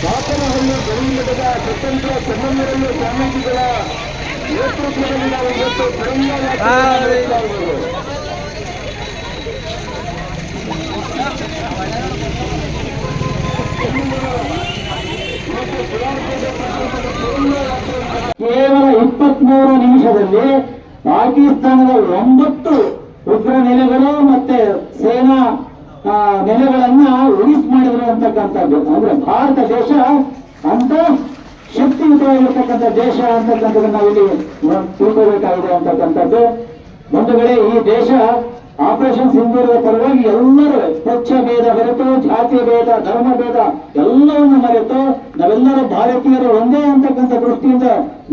ಕಾಕನಹಳ್ಳಿ ಗಡಿಮಠದ ಸ್ವತಂತ್ರ ಸಮನ್ವಯ ಸ್ವಾಮೀಜಿಗಳ ನೇತೃತ್ವದಲ್ಲಿ ನಾವು ಇವತ್ತು ಯಾತ್ರೆ ಕೇವಲ ಇಪ್ಪತ್ಮೂರು ನಿಮಿಷದಲ್ಲಿ ಪಾಕಿಸ್ತಾನದ ಒಂಬತ್ತು ಉಗ್ರ ನೆಲೆಗಳು ಮತ್ತೆ ಸೇನಾ ನೆಲೆಗಳನ್ನ ಉಳಿಸ್ ಮಾಡಿದ್ರು ಅಂತಕ್ಕಂಥದ್ದು. ಅಂದ್ರೆ ಭಾರತ ದೇಶ ಅಂತ ಶಕ್ತಿಯುತವಾಗಿರ್ತಕ್ಕಂಥ ದೇಶ ಅಂತಕ್ಕಂಥದ್ದು ನಾವಿಲ್ಲಿ ತಿಳ್ಕೋಬೇಕಾಗಿದೆ ಅಂತಕ್ಕಂಥದ್ದು. ಬಂಧುಗಳೇ, ಈ ದೇಶ ಆಪರೇಷನ್ ಸಿಂಧೂರದ ಪರವಾಗಿ ಎಲ್ಲರೂ ಪಕ್ಷ ಭೇದ ಬೆರೆತು ಜಾತಿ ಭೇದ, ಧರ್ಮ ಭೇದ ಎಲ್ಲವನ್ನು ಮರೆತು ನಾವೆಲ್ಲರೂ ಭಾರತೀಯರು ಒಂದೇ ಅಂತಕ್ಕಂಥ ದೃಷ್ಟಿಯಿಂದ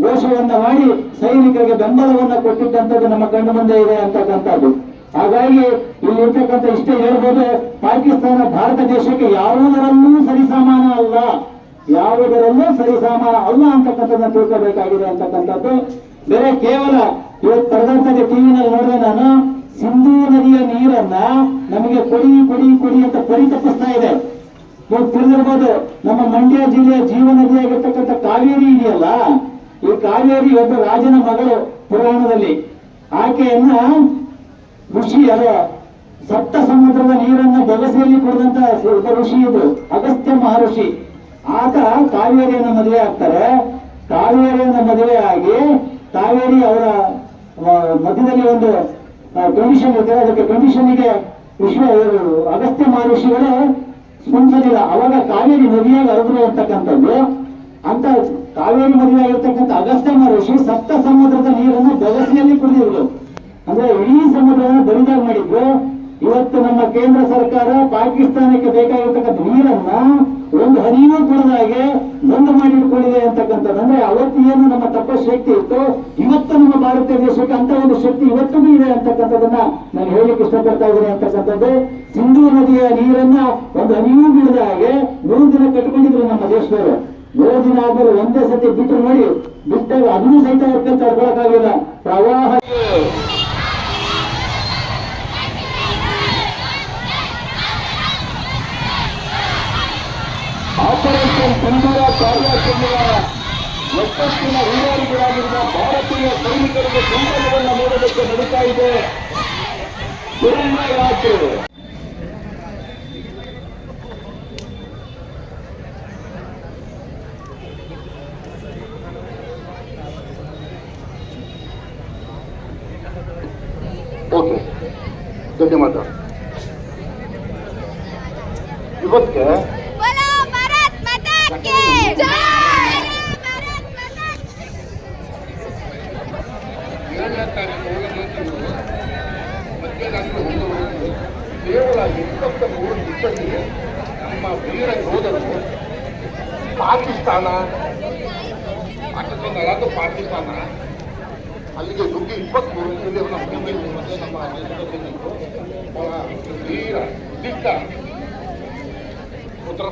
ಘೋಷವನ್ನ ಮಾಡಿ ಸೈನಿಕರಿಗೆ ಬೆಂಬಲವನ್ನ ಕೊಟ್ಟಿದ್ದಂಥದ್ದು ನಮ್ಮ ಕಣ್ಣು ಮುಂದೆ ಇದೆ ಅಂತಕ್ಕಂಥದ್ದು. ಹಾಗಾಗಿ ಇಲ್ಲಿರ್ತಕ್ಕಂಥ ಇಷ್ಟೇ ಹೇಳ್ಬೋದು, ಪಾಕಿಸ್ತಾನ ಭಾರತ ದೇಶಕ್ಕೆ ಯಾವುದರಲ್ಲೂ ಸರಿಸಮಾನ ಅಲ್ಲ. ಯಾವುದರಲ್ಲೂ ಸರಿಸಮಾನ ಅಲ್ಲ ಅಂತಕ್ಕಂಥದ್ದನ್ನ ತಿಳ್ಕೋಬೇಕಾಗಿದೆ ಅಂತಕ್ಕಂಥದ್ದು. ಬೇರೆ ಕೇವಲ ಇವತ್ತು ಪರದಾಡ್ತದೆ ಟಿವಿನಲ್ಲಿ ನೋಡಿದೆ ನಾನು, ಸಿಂಧೂ ನದಿಯ ನೀರನ್ನ ನಮಗೆ ಕೊಡಿ ಕೊಡಿ ಕೊಡಿ ಅಂತ ಪರಿತಪ್ಪಿಸ್ತಾ ಇದೆ. ನೀವು ತಿಳಿದಿರ್ಬೋದು, ನಮ್ಮ ಮಂಡ್ಯ ಜಿಲ್ಲೆಯ ಜೀವ ನದಿಯಾಗಿರ್ತಕ್ಕಂಥ ಕಾವೇರಿ ಇದೆಯಲ್ಲ, ಈ ಕಾವೇರಿ ಒಬ್ಬ ರಾಜನ ಮಗಳು ಪುರಾಣದಲ್ಲಿ. ಆಕೆಯನ್ನ ಋಷಿ, ಅದ ಸಪ್ತ ಸಮುದ್ರದ ನೀರನ್ನ ಬೆಗಸೆಯಲ್ಲಿ ಕೊಡದಂತ ಋಷಿ ಇದು, ಅಗಸ್ತ್ಯ ಮಹರ್ಷಿ. ಆತ ಕಾವೇರಿಯನ್ನು ಮದುವೆ ಆಗ್ತಾರೆ. ಕಾವೇರಿಯನ್ನು ಮದುವೆ ಆಗಿ ಕಾವೇರಿ ಅವರ ಮಧ್ಯದಲ್ಲಿ ಒಂದು ಕಂಡೀಷನ್ ಇರ್ತದೆ. ಅದಕ್ಕೆ ಕಂಡೀಷನ್ಗೆ ವಿಶ್ವ ಅಗಸ್ತ್ಯ ಮಹರ್ಷಿಗಳು ಸ್ಪಂದಿಸಲಿಲ್ಲ. ಅವಾಗ ಕಾವೇರಿ ನದಿಯಾಗಿ ಅರದ್ರು ಅಂತಕ್ಕಂಥದ್ದು. ಅಂತ ಕಾವೇರಿ ಮದುವೆ ಆಗಿರ್ತಕ್ಕಂಥ ಅಗಸ್ತ್ಯ ಮಹರ್ಷಿ ಸಪ್ತ ಸಮುದ್ರದ ನೀರನ್ನು ಪಾಕಿಸ್ತಾನಕ್ಕೆ ಬೇಕಾಗಿರ್ತಕ್ಕಂಥ ನೀರನ್ನ ಒಂದು ಹನಿಯೂ ಹಾಗೆ ಬಂದ್ ಮಾಡಿಟ್ಕೊಂಡಿದೆ ಅಂತಕ್ಕಂಥದ್ದಂದ್ರೆ ಅವತ್ತು ಏನು ನಮ್ಮ ಶಕ್ತಿ ಇತ್ತು, ಇವತ್ತು ನಮ್ಮ ಭಾರತ ದೇಶಕ್ಕೆ ಅಂತ ಒಂದು ಶಕ್ತಿ ಇವತ್ತಿಗೂ ಇದೆ ಅಂತಕ್ಕಂಥದ್ದನ್ನ ನಾನು ಹೇಳಲಿಕ್ಕೆ ಇಷ್ಟಪಡ್ತಾ ಇದ್ದೀನಿ ಅಂತಕ್ಕಂಥದ್ದು. ಸಿಂಧೂ ನದಿಯ ನೀರನ್ನ ಒಂದು ಹನಿಯೂ ಬಿಡದ ಹಾಗೆ ಮೂರು ದಿನ ಕಟ್ಕೊಂಡಿದ್ರು ನಮ್ಮ ದೇಶದವರು. ಮೂರು ದಿನ ಆದ್ಮೇಲೆ ಒಂದೇ ಸತಿ ಬಿಟ್ಟರು ನೋಡಿ, ಬಿಟ್ಟಾಗ ಅದನ್ನೂ ಸಹಿತ ತಡ್ಕೊಳಕ್ಕಾಗಿಲ್ಲ. ಪ್ರವಾಹ. ಸಿಂಧೂರ ಕಾರ್ಯಾಚರಣೆಯ ಯಶಸ್ಸಿನ ಹಿಂಗಾರಿಗಳಾಗಿರುವ ಭಾರತೀಯ ಸೈನಿಕರಿಗೆ ಬೆಂಬಲವನ್ನು ನೀಡಲಿಕ್ಕೆ ನಡೀತಾ ಇದೆ. ಯಾತ್ರೆ. ಓಕೆ ಧನ್ಯವಾದ ಇವತ್ತಿಗೆ ಕೇವಲ ಇಪ್ಪತ್ತ ಮೂರು ದಿವಸದಲ್ಲಿ ನಮ್ಮ ವೀರ ಯೋಧರು ಪಾಕಿಸ್ತಾನ ಪಾಕಿಸ್ತಾನ ಅದು ಪಾಕಿಸ್ತಾನ ಅಲ್ಲಿಗೆ ನುಗ್ಗಿ ಇಪ್ಪತ್ಮೂರು ದಿವಸದಲ್ಲಿ ನಮ್ಮ ಭೂಮಿಯಲ್ಲಿ ಮತ್ತೆ ನಮ್ಮ ಸೈನಿಕರು ವೀರ ದಿಟ್ಟ ಉತ್ತರ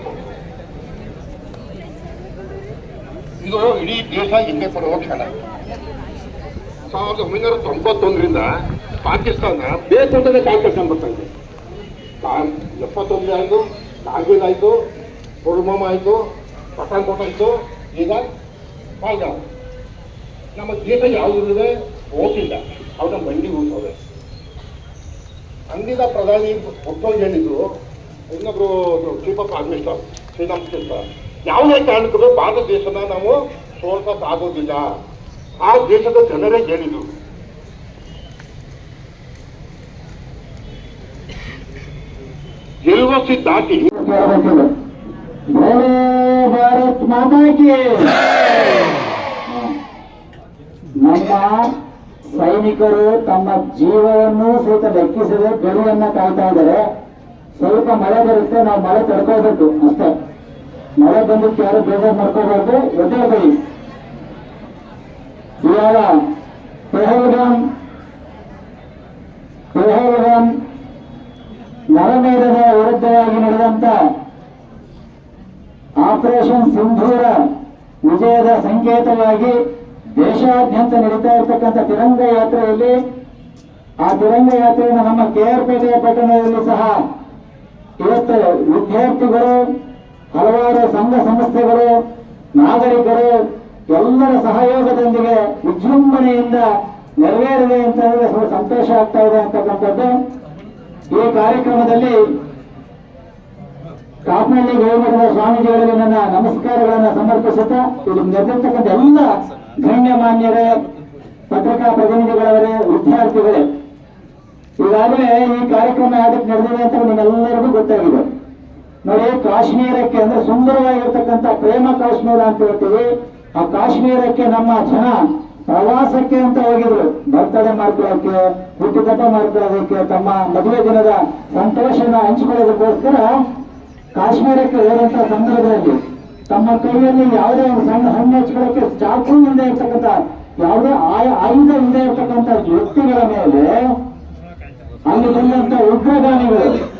ಇದು ಇಡೀ ದೇಶ ಹಿಂದೆ ಪಡುವ ಕ್ಷಣ. ಸಾವಿರದ ಒಂಬೈನೂರ ತೊಂಬತ್ತೊಂದರಿಂದ ಪಾಕಿಸ್ತಾನ ಬೇಕು ಅಂತಲೇ ಕಾಂಗ್ರೆಸ್ ಬರ್ತಾ ಇದೆ ಎಪ್ಪತ್ತೊಂದು ಆಯಿತು ಕಾರ್ಗಿಲ್ ಆಯಿತು, ಪುಲ್ವಾಮ ಆಯಿತು ಪಠಾಣ್ಕೋಟ್ ಆಯಿತು, ಈಗ ಪಾಲ್ಗಾವ್ ನಮ್ಮ ದೇಶ ಯಾವುದಿದೆ ಓದಿಲ್ಲ ಅವನ ಬಂಡಿ ಹೋಗ್ತವೆ ಅಂದಿನ ಪ್ರಧಾನಿ ಒಬ್ಬರು ಹೇಳಿದ್ರು ಇನ್ನೊಬ್ರು chief of minister Sriram Krishna ಯಾವುದೇ ಕಾರಣಕ್ಕೂ ಭಾರತ ದೇಶನ ನಾವು ಸೋಲ್ಸಕ್ಕಾಗೋದಿಲ್ಲ ಆ ದೇಶದ ಜನರೇ ಹೇಳಿದ್ರು ಗೆಲುವಸಿ ದಾಟಿ. ಭಾರತ್ ಮಾತಾಕಿ ನಮ್ಮ ಸೈನಿಕರು ತಮ್ಮ ಜೀವವನ್ನು ಸಹಿತ ಲೆಕ್ಕಿಸದೆ ಗಡಿಯನ್ನ ಕಾಯ್ತಾ ಇದ್ದಾರೆ. ಸ್ವಲ್ಪ ಮಳೆ ಬರುತ್ತೆ, ನಾವು ಮಳೆ ತಡ್ಕೋಬೇಕು ಅಷ್ಟೇ. ಮಳೆ ಬಂದಕ್ಕೆ ಯಾರು ಬೇಜಾರು ಮಾಡ್ಕೋಬಾರ್ದು? ಎದ್ದೇಳ್ಬೇಡಿ ಇವಾಗ ಪೆಹಲ್ಗಾಮ್ ಪೆಹಲ್ಗಾಮ್ ನರಮೇಧದ ವಿರುದ್ಧವಾಗಿ ನಡೆದಂತ ಆಪರೇಷನ್ ಸಿಂಧೂರ ವಿಜಯದ ಸಂಕೇತವಾಗಿ ದೇಶಾದ್ಯಂತ ನಡೀತಾ ಇರತಕ್ಕಂಥ ತಿರಂಗ ಯಾತ್ರೆಯಲ್ಲಿ ಆ ತಿರಂಗ ಯಾತ್ರೆಯನ್ನು ನಮ್ಮ ಕೆ ಆರ್ ಪೇಟೆಯ ಪಟ್ಟಣದಲ್ಲಿ ಸಹ ಇವತ್ತು ವಿದ್ಯಾರ್ಥಿಗಳು ಹಲವಾರು ಸಂಘ ಸಂಸ್ಥೆಗಳು, ನಾಗರಿಕರು ಎಲ್ಲರ ಸಹಯೋಗದೊಂದಿಗೆ ವಿಜೃಂಭಣೆಯಿಂದ ನೆರವೇರಿದೆ ಅಂತ ಹೇಳಿದ್ರೆ ಸ್ವಲ್ಪ ಸಂತೋಷ ಆಗ್ತಾ ಇದೆ ಅಂತಕ್ಕಂಥದ್ದು. ಈ ಕಾರ್ಯಕ್ರಮದಲ್ಲಿ ಕಾಪನಹಳ್ಳಿ ಗೌಮಠದ ಸ್ವಾಮೀಜಿಗಳಿಗೆ ನನ್ನ ನಮಸ್ಕಾರಗಳನ್ನು ಸಮರ್ಪಿಸುತ್ತಾ ಇಲ್ಲಿ ನೆರೆದಿರ್ತಕ್ಕಂಥ ಎಲ್ಲ ಗಣ್ಯಮಾನ್ಯರೇ ಪತ್ರಿಕಾ ಪ್ರತಿನಿಧಿಗಳವರೇ, ವಿದ್ಯಾರ್ಥಿಗಳೇ. ಈಗಾಗಲೇ ಈ ಕಾರ್ಯಕ್ರಮ ಯಾವ್ದಕ್ಕೆ ನಡೆದಿದೆ ಅಂತ ನಿಮ್ಮೆಲ್ಲರಿಗೂ ಗೊತ್ತಾಗಿದೆ. ನೋಡಿ ಕಾಶ್ಮೀರಕ್ಕೆ ಅಂದ್ರೆ ಸುಂದರವಾಗಿರ್ತಕ್ಕಂಥ ಪ್ರೇಮ ಕಾಶ್ಮೀರ ಅಂತ ಹೇಳ್ತೀವಿ. ಆ ಕಾಶ್ಮೀರಕ್ಕೆ ನಮ್ಮ ಜನ ಪ್ರವಾಸಕ್ಕೆ ಅಂತ ಹೋಗಿದ್ರು. ಬರ್ತಡೇ ಮಾಡ್ಕೊಳ್ಳೋಕೆ ಹುಟ್ಟುಹಬ್ಬ ಮಾಡ್ಕೊಳ್ಳೋದಕ್ಕೆ, ತಮ್ಮ ಮದುವೆ ದಿನದ ಸಂತೋಷನ ಹಂಚಿಕೊಳ್ಳೋದಕ್ಕೋಸ್ಕರ ಕಾಶ್ಮೀರಕ್ಕೆ ಹೋದಂತ ಸಂದರ್ಭದಲ್ಲಿ ತಮ್ಮ ಕೈಯಲ್ಲಿ ಯಾವುದೇ ಒಂದು ಸಣ್ಣ ಹಣ್ಣು ಹಚ್ಕೊಳ್ಳೋಕೆ ಚಾಕು ಇಲ್ಲದೆ ಇರ್ತಕ್ಕಂಥ, ಯಾವುದೇ ಆಯ- ಆಯುಧ ಇಲ್ಲದೆ ಇರ್ತಕ್ಕಂಥ ವ್ಯಕ್ತಿಗಳ ಮೇಲೆ ಅಲ್ಲಿ ಬಂದಂತ ಉಗ್ರಗಾಮಿಗಳು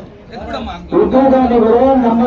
ಉಗ್ರಗಾಮಿಗಳು ನಮ್ಮ